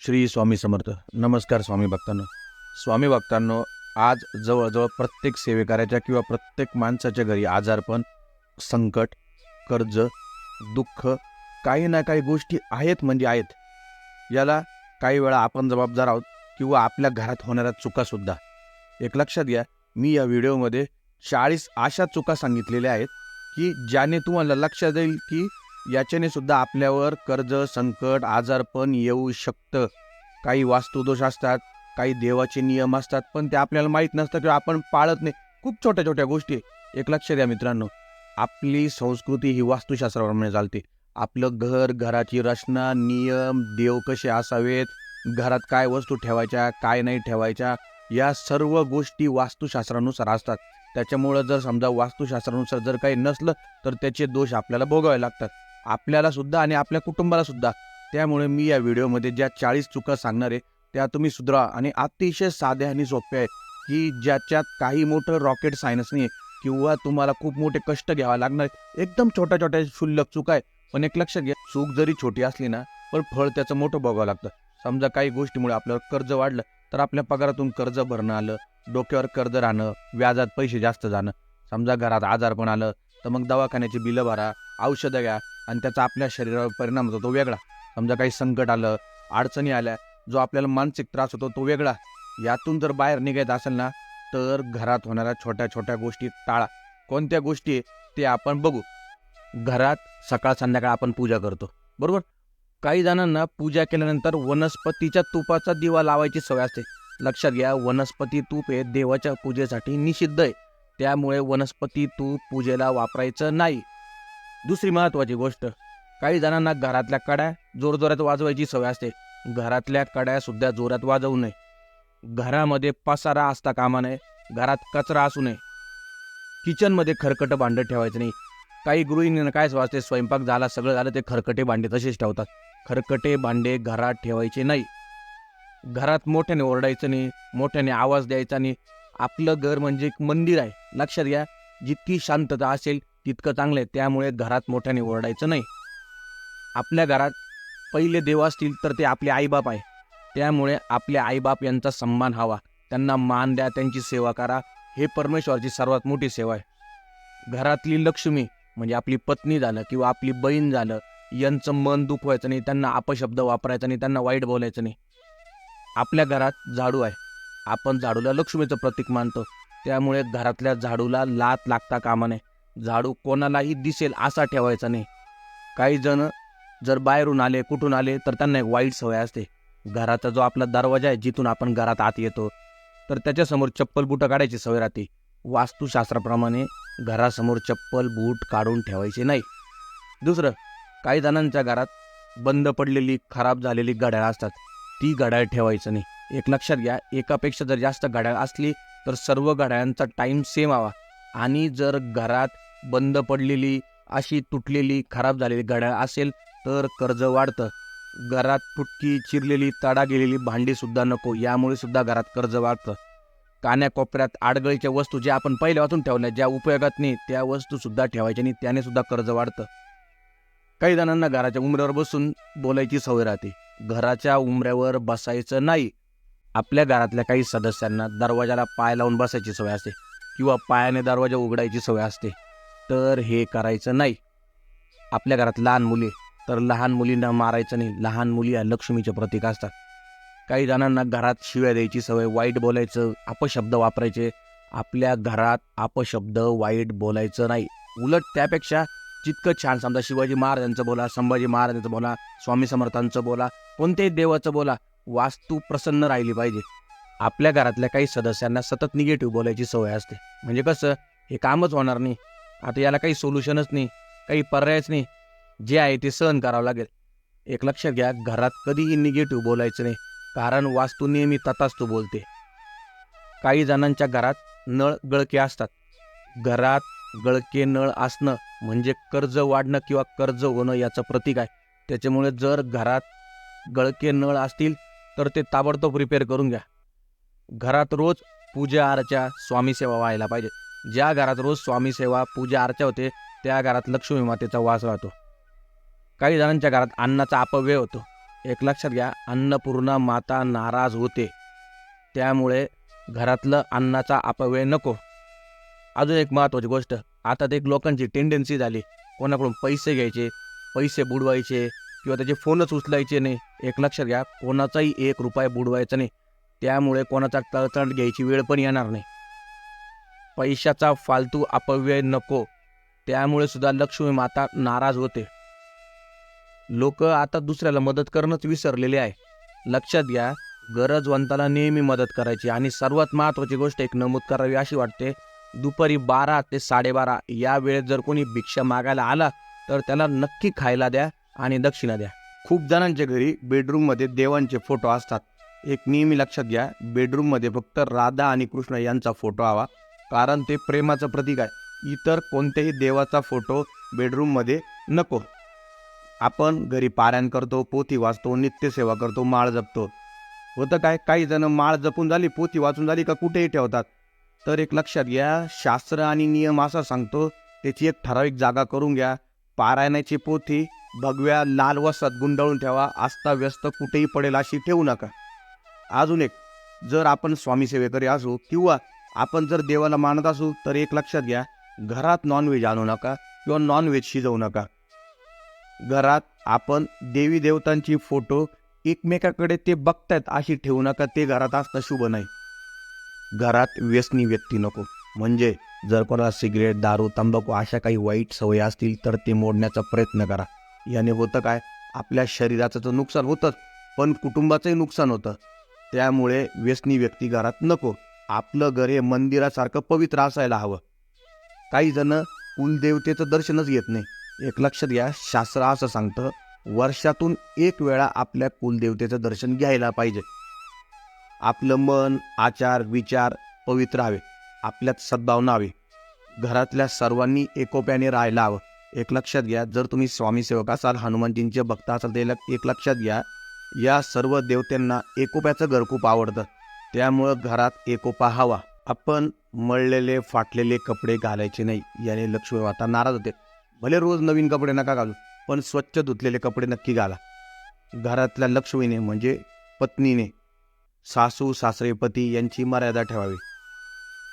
श्री स्वामी समर्थ. नमस्कार स्वामी भक्तांनो. स्वामी भक्तांनो आज जवळजवळ प्रत्येक सेवेकऱ्याच्या किंवा प्रत्येक माणसाच्या घरी आजारपण संकट कर्ज दुःख काही ना काही गोष्टी आहेत म्हणजे आहेत. याला काही वेळा आपण जबाबदार आहोत किंवा आपल्या घरात होणाऱ्या चुकासुद्धा एक लक्षात घ्या मी या व्हिडिओमध्ये चाळीस अशा चुका सांगितलेल्या आहेत की ज्याने तुम्हाला लक्षात येईल की याच्याने सुद्धा आपल्यावर कर्ज संकट आजारपण येऊ शकतं. काही वास्तुदोष असतात काही देवाचे नियम असतात पण ते आपल्याला माहीत नसतं किंवा आपण पाळत नाही. खूप छोट्या छोट्या गोष्टी आहे. एक लक्ष द्या मित्रांनो. आपली संस्कृती ही वास्तुशास्त्राप्रमाणे चालते. आपलं घर घराची रचना नियम देव कसे असावेत घरात काय वस्तू ठेवायच्या काय नाही ठेवायच्या या सर्व गोष्टी वास्तुशास्त्रानुसार असतात. त्याच्यामुळं जर समजा वास्तुशास्त्रानुसार जर काही नसलं तर त्याचे दोष आपल्याला भोगावे लागतात. आपल्याला सुद्धा आणि आपल्या कुटुंबाला सुद्धा. त्यामुळे मी या व्हिडिओमध्ये ज्या चाळीस चुका सांगणार आहे त्या तुम्ही सुधरा आणि अतिशय साध्या आणि सोप्या आहे की ज्याच्यात काही मोठं रॉकेट सायन्स नाही किंवा तुम्हाला खूप मोठे कष्ट घ्यावे लागणार एकदम छोट्या छोट्या क्षुल्लक चूक आहे पण एक लक्षात घ्या चूक जरी छोटी असली ना पण फळ त्याचं मोठं बघावं लागतं. समजा काही गोष्टीमुळे आपल्यावर कर्ज वाढलं तर आपल्या पगारातून कर्ज भरणं आलं डोक्यावर कर्ज राहणं व्याजात पैसे जास्त जाणं. समजा घरात आजारपण आलं तर मग दवाखान्याची बिलं भरा औषधं घ्या आणि त्याचा आपल्या शरीरावर परिणाम होतो तो वेगळा. समजा काही संकट आलं अडचणी आल्या जो आपल्याला मानसिक त्रास होतो तो वेगळा. यातून जर बाहेर निघायचं असेल ना तर घरात होणाऱ्या छोट्या छोट्या गोष्टी टाळा. कोणत्या गोष्टी आहे ते आपण बघू. घरात सकाळ संध्याकाळ आपण पूजा करतो. बरोबर? काही जणांना पूजा केल्यानंतर वनस्पतीच्या तुपाचा दिवा लावायची सवय असते. लक्षात घ्या वनस्पती तूप हे देवाच्या पूजेसाठी निषिद्ध आहे. त्यामुळे वनस्पती तूप पूजेला वापरायचं नाही. दुसरी महत्त्वाची गोष्ट काही जणांना घरातल्या कड्या जोरजोरात वाजवायची सवय असते. घरातल्या कड्या सुद्धा जोरात वाजवू नये. घरामध्ये पसारा असता कामा नये. घरात कचरा असू नये. किचनमध्ये खरकटं भांडं ठेवायचं नाही. काही गृहिणींना काय वाजते? स्वयंपाक झाला सगळं झालं ते खरकटे भांडे तसेच ठेवतात. खरकटे भांडे घरात ठेवायचे नाही. घरात मोठ्याने ओरडायचं नाही मोठ्याने आवाज द्यायचा नाही. आपलं घर म्हणजे एक मंदिर आहे. लक्षात घ्या जितकी शांतता असेल तितकं चांगलं आहे त्यामुळे घरात मोठ्याने ओरडायचं नाही. आपल्या घरात पहिले देव असतील तर ते आपले आईबाप आहे. त्यामुळे आपले आईबाप यांचा सन्मान हवा. त्यांना मान द्या त्यांची सेवा करा. हे परमेश्वराची सर्वात मोठी सेवा आहे. घरातली लक्ष्मी म्हणजे आपली पत्नी झालं किंवा आपली बहीण झालं यांचं मन दुखवायचं नाही त्यांना अपशब्द वापरायचा नाही त्यांना वाईट बोलायचं नाही. आपल्या घरात झाडू आहे. आपण झाडूला लक्ष्मीचं प्रतीक मानतो. त्यामुळे घरातल्या झाडूला लात लागता कामा नये. झाडू कोणालाही दिसेल असा ठेवायचा नाही. काही जण जर बाहेरून आले कुठून आले तर त्यांना एक वाईट सवय असते. घराचा जो आपला दरवाजा आहे जिथून आपण घरात आत येतो तर त्याच्यासमोर चप्पल बुटं काढायची सवय राहते. वास्तुशास्त्राप्रमाणे घरासमोर चप्पल बूट काढून ठेवायचे नाही. दुसरं काही जणांच्या घरात बंद पडलेली खराब झालेली घड्याळ असतात. ती घड्याळ ठेवायचं नाही. एक लक्षात घ्या एकापेक्षा जर जास्त घड्याळ असली तर सर्व घड्याळांचा टाईम सेम हवा. आणि जर घरात बंद पडलेली अशी तुटलेली खराब झालेली घड्याळ असेल तर कर्ज वाढतं. घरात फुटकी चिरलेली तडा गेलेली भांडीसुद्धा नको यामुळे सुद्धा घरात कर्ज वाढतं. कान्याकोपऱ्यात आडगळीच्या वस्तू ज्या आपण पहिल्या वाचून ठेवल्या ज्या उपयोगात नाही त्या वस्तूसुद्धा ठेवायच्या नाही त्याने सुद्धा कर्ज वाढतं. काही जणांना घराच्या उमऱ्यावर बसून बोलायची सवय राहते. घराच्या उमऱ्यावर बसायचं नाही. आपल्या घरातल्या काही सदस्यांना दरवाजाला पाय लावून बसायची सवय असते. किंवा पायाने दरवाजा उघडायची सवय असते तर हे करायचं नाही. आपल्या घरात लहान मुली तर लहान मुलींना मारायचं नाही. लहान मुली या लक्ष्मीचे प्रतीक असतात. काही जणांना घरात शिव्या द्यायची सवय वाईट बोलायचं अपशब्द वापरायचे. आपल्या घरात अपशब्द वाईट बोलायचं नाही. उलट त्यापेक्षा जितकं छान समजा शिवाजी महाराजांचं बोला संभाजी महाराजांचं बोला स्वामी समर्थांचं बोला कोणत्याही देवाचं बोला वास्तू प्रसन्न राहिली पाहिजे. आपल्या घरातल्या काही सदस्यांना सतत निगेटिव्ह बोलायची सवय असते. म्हणजे कसं हे कामच होणार नाही. आता याला काही सोल्युशनच नाही काही पर्यायच नाही. जे आहे ते सहन करावं लागेल. एक लक्षात घ्या घरात कधीही निगेटिव्ह बोलायचं नाही कारण वास्तू नेहमी तथास्तू बोलते. काही जणांच्या घरात नळ गळके असतात. घरात गळके नळ असणं म्हणजे कर्ज वाढणं किंवा कर्ज होणं याचं प्रतीक आहे. त्याच्यामुळे जर घरात गळके नळ असतील तर ते ताबडतोब रिपेअर करून घ्या. घरात रोज पूजा अर्चा स्वामी सेवा व्हायला पाहिजे. ज्या घरात रोज स्वामी सेवा पूजा अर्चा होते त्या घरात लक्ष्मी मातेचा वास राहतो. काही जणांच्या घरात अन्नाचा अपव्यय होतो. एक लक्षात घ्या अन्नपूर्णा माता नाराज होते. त्यामुळे घरातलं अन्नाचा अपव्यय नको. अजून एक महत्त्वाची गोष्ट आता ते एक लोकांची टेंडन्सी झाली. कोणाकडून पैसे घ्यायचे पैसे बुडवायचे किंवा त्याचे फोनच उचलायचे नाही. एक लक्षात घ्या कोणाचाही एक रुपया बुडवायचा नाही. त्यामुळे कोणाचा तळतळ घ्यायची वेळ पण येणार नाही. पैशाचा फालतू अपव्यय नको. त्यामुळे सुद्धा लक्ष्मी माता नाराज होते. लोक आता दुसऱ्याला मदत करणंच विसरलेले आहे. लक्षात घ्या गरजवंताला नेहमी मदत करायची आणि सर्वात महत्त्वाची गोष्ट एक नमूद करावी अशी वाटते दुपारी बारा ते साडेबारा या वेळेत जर कोणी भिक्षा मागायला आला तर त्याला नक्की खायला द्या आणि दक्षिणा द्या. खूप जणांच्या घरी बेडरूममध्ये देवांचे फोटो असतात. एक नेहमी लक्षात घ्या बेडरूममध्ये फक्त राधा आणि कृष्ण यांचा फोटो हवा कारण ते प्रेमाचं प्रतीक आहे. इतर कोणत्याही देवाचा फोटो बेडरूममध्ये नको. आपण घरी पारायण करतो पोथी वाचतो नित्यसेवा करतो माळ जपतो. होतं काय? काही जण माळ जपून झाली पोथी वाचून झाली का कुठेही ठेवतात. तर एक लक्षात घ्या शास्त्र आणि नियम असा सांगतो त्याची एक ठराविक जागा करून घ्या. पारायणाची पोथी भगव्या लाल वस्त्रात गुंडाळून ठेवा आस्था व्यस्त कुठेही पडेल अशी ठेवू नका. अजून एक जर आपण स्वामी सेवेकरी असू किंवा आपण जर देवाला मानत असू तर एक लक्षात घ्या घरात नॉनव्हेज आणू नका किंवा नॉनव्हेज शिजवू नका. घरात आपण देवी देवतांची फोटो एकमेकाकडे ते बघतायत अशी ठेवू नका ते घरात असणं शुभ नाही. घरात व्यसनी व्यक्ती नको. म्हणजे जर कोणाला सिगरेट दारू तंबाखू अशा काही वाईट सवयी असतील तर ते मोडण्याचा प्रयत्न करा. याने होतं काय? आपल्या शरीराचं तर नुकसान होतंच पण कुटुंबाचंही नुकसान होतं. त्यामुळे व्यसनी व्यक्ती घरात नको. आपलं घर हे मंदिरासारखं पवित्र असायला हवं. काही जण कुलदेवतेचं दर्शनच घेत नाही. एक लक्षात घ्या शास्त्र असं सांगतं वर्षातून एक वेळा आपल्या कुलदेवतेचं दर्शन घ्यायला पाहिजे. आपलं मन आचार विचार पवित्र हवे आपल्यात सद्भावना हवी घरातल्या सर्वांनी एकोप्याने राहायला हवं. एक लक्षात घ्या जर तुम्ही स्वामी सेवक असाल हनुमानजींचे भक्त असाल ते एक लक्षात घ्या या सर्व देवत्यांना एकोप्याचं घर खूप आवडतं. त्यामुळं घरात एकोपा हवा. आपण मळलेले फाटलेले कपडे घालायचे नाही याने लक्ष्मी माता नाराज होते. भले रोज नवीन कपडे नका घालू पण स्वच्छ धुतलेले कपडे नक्की घाला. घरातल्या लक्ष्मीने म्हणजे पत्नीने सासू सासरे पती यांची मर्यादा ठेवावी.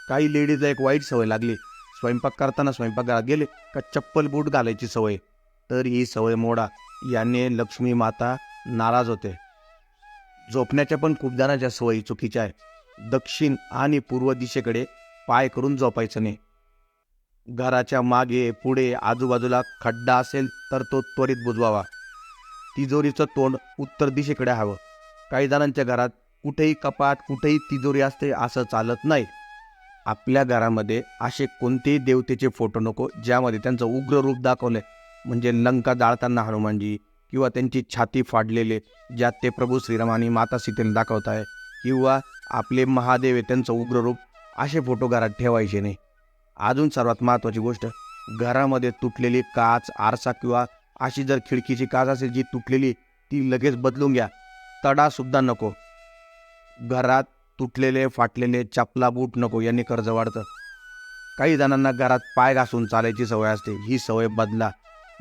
काही लेडीजला एक वाईट सवय लागली. स्वयंपाक करताना स्वयंपाकघरात गेले का चप्पल बूट घालायची सवय? तर ही सवय मोडा याने लक्ष्मी माता नाराज होते. झोपण्याच्या पण खूप जणांच्या सवयी चुकीच्या आहे दक्षिण आणि पूर्व दिशेकडे पाय करून झोपायचं नाही. घराच्या मागे पुढे आजूबाजूला खड्डा असेल तर तो त्वरित बुजवावा. तिजोरीचं तोंड उत्तर दिशेकडे हवं. काही जणांच्या घरात कुठेही कपाट कुठेही तिजोरी असते असं चालत नाही. आपल्या घरामध्ये असे कोणतेही देवतेचे फोटो नको ज्यामध्ये त्यांचं उग्र रूप दाखवलं म्हणजे लंका जाळताना हनुमानजी किंवा त्यांची छाती फाडलेले ज्यात ते प्रभू श्रीराम आणि माता सीतेने दाखवत आहे किंवा आपले महादेव आहे त्यांचं उग्र रूप असे फोटो घरात ठेवायचे नाही. अजून सर्वात महत्त्वाची गोष्ट घरामध्ये तुटलेली काच आरसा किंवा अशी जर खिडकीची काच असेल जी तुटलेली ती लगेच बदलून घ्या. तडासुद्धा नको. घरात तुटलेले फाटलेले चपला बूट नको यांनी कर्ज वाढतं. काही जणांना घरात पाय घासून चालायची सवय असते ही सवय बदला.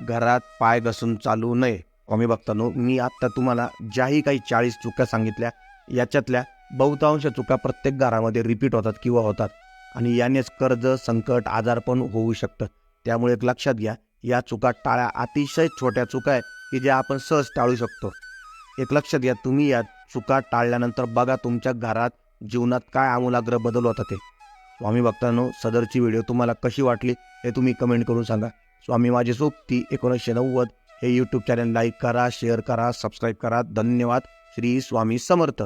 घरात पाय घासून चालू नये. स्वामी भक्तांनो मी आत्ता तुम्हाला ज्याही काही चाळीस चुका सांगितल्या याच्यातल्या बहुतांश चुका प्रत्येक घरामध्ये रिपीट होतात किंवा होतात. आणि यानेच कर्ज संकट आजारपण होऊ शकतं. त्यामुळे एक लक्षात घ्या या चुका टाळ्या अतिशय छोट्या चुका आहे की ज्या आपण सहज टाळू शकतो. एक लक्षात घ्या तुम्ही या चुका टाळल्यानंतर बघा तुमच्या घरात जीवनात काय आमूलाग्र बदल होता ते. स्वामी भक्तांनो सदरची व्हिडिओ तुम्हाला कशी वाटली हे तुम्ही कमेंट करून सांगा. स्वामी माझी सोबती एकोणीसशे नव्वद. हे यूट्यूब चॅनल लाईक करा शेअर करा सबस्क्राईब करा. धन्यवाद. श्री स्वामी समर्थ.